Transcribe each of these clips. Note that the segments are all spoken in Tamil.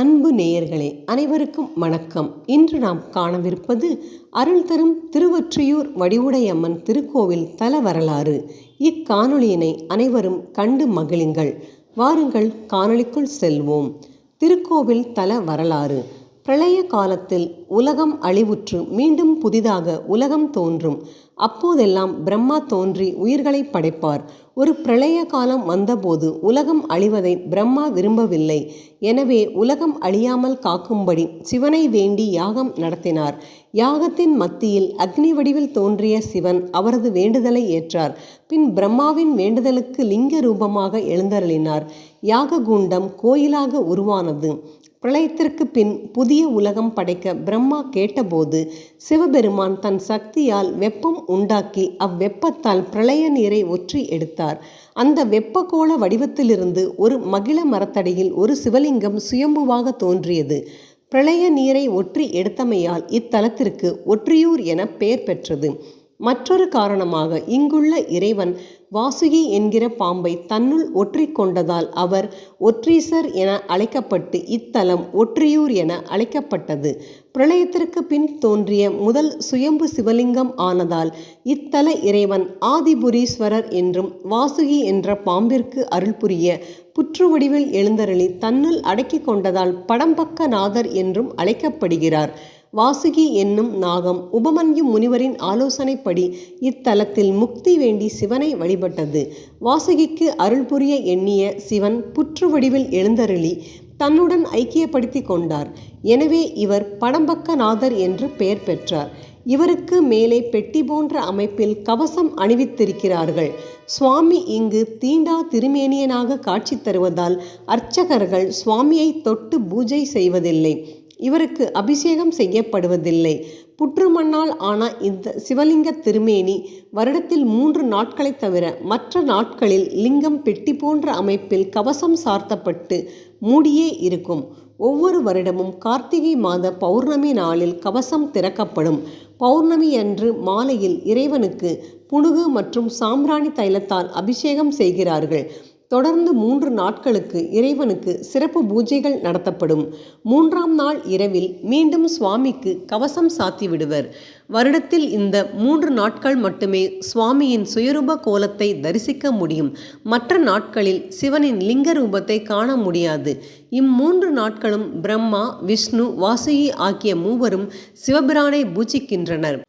அன்பு நேயர்களே அனைவருக்கும் வணக்கம். இன்று நாம் காணவிருப்பது அருள் தரும் திருவொற்றியூர் வடிவுடையம்மன் திருக்கோவில் தல வரலாறு. இக்காணொளியினை அனைவரும் கண்டு மகிழுங்கள். வாருங்கள் காணொளிக்குள் செல்வோம். திருக்கோவில் தல வரலாறு. பிரளய காலத்தில் உலகம் அழிவுற்று மீண்டும் புதிதாக உலகம் தோன்றும். அப்போதெல்லாம் பிரம்மா தோன்றி உயிர்களை படைப்பார். ஒரு பிரளய காலம் வந்தபோது உலகம் அழிவதை பிரம்மா விரும்பவில்லை. எனவே உலகம் அழியாமல் காக்கும்படி சிவனை வேண்டி யாகம் நடத்தினார். யாகத்தின் மத்தியில் அக்னி வடிவில் தோன்றிய சிவன் அவரது வேண்டுதலை ஏற்றார். பின் பிரம்மாவின் வேண்டுதலுக்கு லிங்க ரூபமாக எழுந்தருளினார். யாக குண்டம் கோயிலாக உருவானது. பிரளயத்திற்கு பின் புதிய உலகம் படைக்க பிரம்மா கேட்டபோது சிவபெருமான் தன் சக்தியால் வெப்பம் உண்டாக்கி அவ்வெப்பத்தால் பிரளய நீரை ஒற்றி எடுத்தார். அந்த வெப்பகோள வடிவத்திலிருந்து ஒரு மகிழ மரத்தடியில் ஒரு சிவலிங்கம் சுயம்புவாக தோன்றியது. பிரளய நீரை ஒற்றி எடுத்தமையால் இத்தலத்திற்கு ஒற்றியூர் என பெயர் பெற்றது. மற்றொரு காரணமாக இங்குள்ள இறைவன் வாசுகி என்கிற பாம்பை தன்னுள் ஒற்றி கொண்டதால் அவர் ஒற்றீசர் என அழைக்கப்பட்டு இத்தலம் ஒற்றியூர் என அழைக்கப்பட்டது. பிரளயத்திற்கு பின் தோன்றிய முதல் சுயம்பு சிவலிங்கம் ஆனதால் இத்தல இறைவன் ஆதிபுரீஸ்வரர் என்றும் வாசுகி என்ற பாம்பிற்கு அருள் புரிய புற்று வடிவில் எழுந்தருளி தன்னுள் அடக்கி கொண்டதால் படம்பக்க நாதர் என்றும் அழைக்கப்படுகிறார். வாசுகி என்னும் நாகம் உபமன்யு முனிவரின் ஆலோசனைப்படி இத்தலத்தில் முக்தி வேண்டி சிவனை வழிபட்டது. வாசுகிக்கு அருள் புரிய எண்ணிய சிவன் புற்று வடிவில் எழுந்தருளி தன்னுடன் ஐக்கியப்படுத்தி கொண்டார். எனவே இவர் படம்பக்கநாதர் என்று பெயர் பெற்றார். இவருக்கு மேலே பெட்டி போன்ற அமைப்பில் கவசம் அணிவித்திருக்கிறார்கள். சுவாமி இங்கு தீண்டா திருமேனியனாக காட்சி தருவதால் அர்ச்சகர்கள் சுவாமியை தொட்டு பூஜை செய்வதில்லை. இவருக்கு அபிஷேகம் செய்யப்படுவதில்லை. புற்றுமண்ணால் ஆன இந்த சிவலிங்க திருமேனி வருடத்தில் மூன்று நாட்களை தவிர மற்ற நாட்களில் லிங்கம் பெட்டி போன்ற அமைப்பில் கவசம் சார்த்தப்பட்டு மூடியே இருக்கும். ஒவ்வொரு வருடமும் கார்த்திகை மாத பௌர்ணமி நாளில் கவசம் திறக்கப்படும். பௌர்ணமி அன்று மாலையில் இறைவனுக்கு புனுகு மற்றும் சாம்ராணி தைலத்தால் அபிஷேகம் செய்கிறார்கள். தொடர்ந்து மூன்று நாட்களுக்கு இறைவனுக்கு சிறப்பு பூஜைகள் நடத்தப்படும். மூன்றாம் நாள் இரவில் மீண்டும் சுவாமிக்கு கவசம் சாத்தி விடுவர். வருடத்தில் இந்த மூன்று நாட்கள் மட்டுமே சுவாமியின் சுயரூப கோலத்தை தரிசிக்க முடியும். மற்ற நாட்களில் சிவனின் லிங்க ரூபத்தை காண முடியாது. இம்மூன்று நாட்களும் பிரம்மா விஷ்ணு வாசுகி ஆகிய மூவரும் சிவபிரானை பூஜிக்கின்றனர்.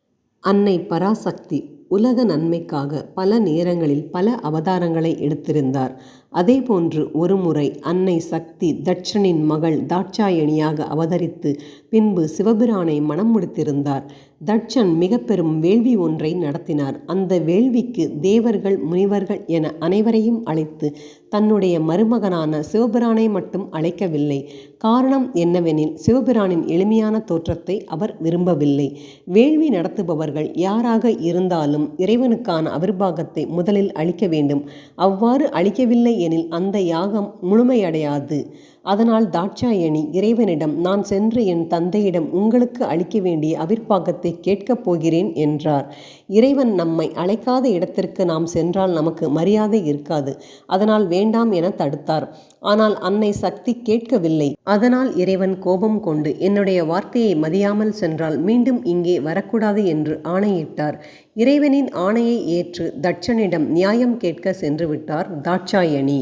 அன்னை பராசக்தி உலக நன்மைக்காக பல நேரங்களில் பல அவதாரங்களை எடுத்திருந்தார். அதேபோன்று ஒருமுறை அன்னை சக்தி தட்சனின் மகள் தாட்சாயணியாக அவதரித்து பின்பு சிவபிரானை மனம் முடித்திருந்தார். தட்சன் மிக பெரும் வேள்வி ஒன்றை நடத்தினார். அந்த வேள்விக்கு தேவர்கள் முனிவர்கள் என அனைவரையும் அழைத்து தன்னுடைய மருமகனான சிவபிரானை மட்டும் அழைக்கவில்லை. காரணம் என்னவெனில் சிவபிரானின் எளிமையான தோற்றத்தை அவர் விரும்பவில்லை. வேள்வி நடத்துபவர்கள் யாராக இருந்தாலும் இறைவனுக்கான அவிர்வாகத்தை முதலில் அளிக்க வேண்டும். அவ்வாறு அளிக்கவில்லை எனில் அந்த யாகம் முழுமையடையாது. அதனால் தாட்சாயணி இறைவனிடம் நான் சென்று என் தந்தையிடம் உங்களுக்கு அளிக்க வேண்டிய அவிர்ப்பாகத்தை கேட்கப் போகிறேன் என்றார். இறைவன் நம்மை அழைக்காத இடத்திற்கு நாம் சென்றால் நமக்கு மரியாதை இருக்காது. அதனால் வேண்டாம் என தடுத்தார். ஆனால் அன்னை சக்தி கேட்கவில்லை. அதனால் இறைவன் கோபம் கொண்டு என்னுடைய வார்த்தையை மதியாமல் சென்றால் மீண்டும் இங்கே வரக்கூடாது என்று ஆணையிட்டார். இறைவனின் ஆணையை ஏற்று தட்சனிடம் நியாயம் கேட்க சென்று விட்டார் தாட்சாயணி.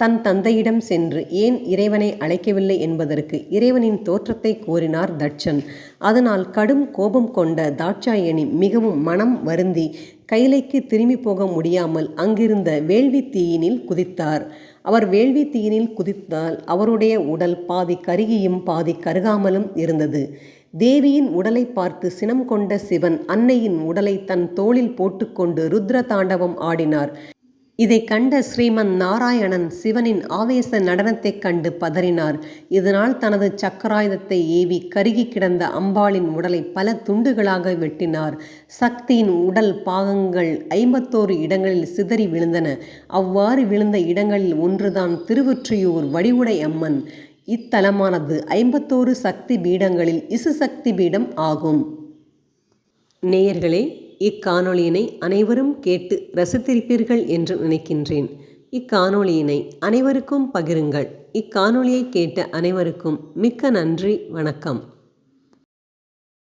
தன் தந்தையிடம் சென்று ஏன் இறைவனை அழைக்கவில்லை என்பதற்கு இறைவனின் தோற்றத்தை கோரினார் தட்சன். அதனால் கடும் கோபம் கொண்ட தாட்சாயணி மிகவும் மனம் வருந்தி கைலைக்கு திரும்பி போக முடியாமல் அங்கிருந்த வேள்வி தீயினில் குதித்தார். அவர் வேள்வி தீயினில் குதித்தால் அவருடைய உடல் பாதி கருகியும் பாதி கருகாமலும் இருந்தது. தேவியின் உடலை பார்த்து சினம் கொண்ட சிவன் அன்னையின் உடலை தன் தோளில் போட்டுக்கொண்டு ருத்ர தாண்டவம் ஆடினார். இதை கண்ட ஸ்ரீமன் நாராயணன் சிவனின் ஆவேச நடனத்தைக் கண்டு பதறினார். இதனால் தனது சக்கராயுதத்தை ஏவி கருகி கிடந்த அம்பாளின் உடலை பல துண்டுகளாக வெட்டினார். சக்தியின் உடல் பாகங்கள் ஐம்பத்தோரு இடங்களில் சிதறி விழுந்தன. அவ்வாறு விழுந்த இடங்களில் ஒன்றுதான் திருவொற்றியூர் வடிவுடை அம்மன். இத்தலமானது ஐம்பத்தோரு சக்தி பீடங்களில் இசு சக்தி பீடம் ஆகும். நேயர்களே இக்காணொளியினை அனைவரும் கேட்டு ரசித்திருப்பீர்கள் என்று நினைக்கின்றேன். இக்காணொளியினை அனைவருக்கும் பகிருங்கள். இக்காணொளியை கேட்ட அனைவருக்கும் மிக்க நன்றி. வணக்கம்.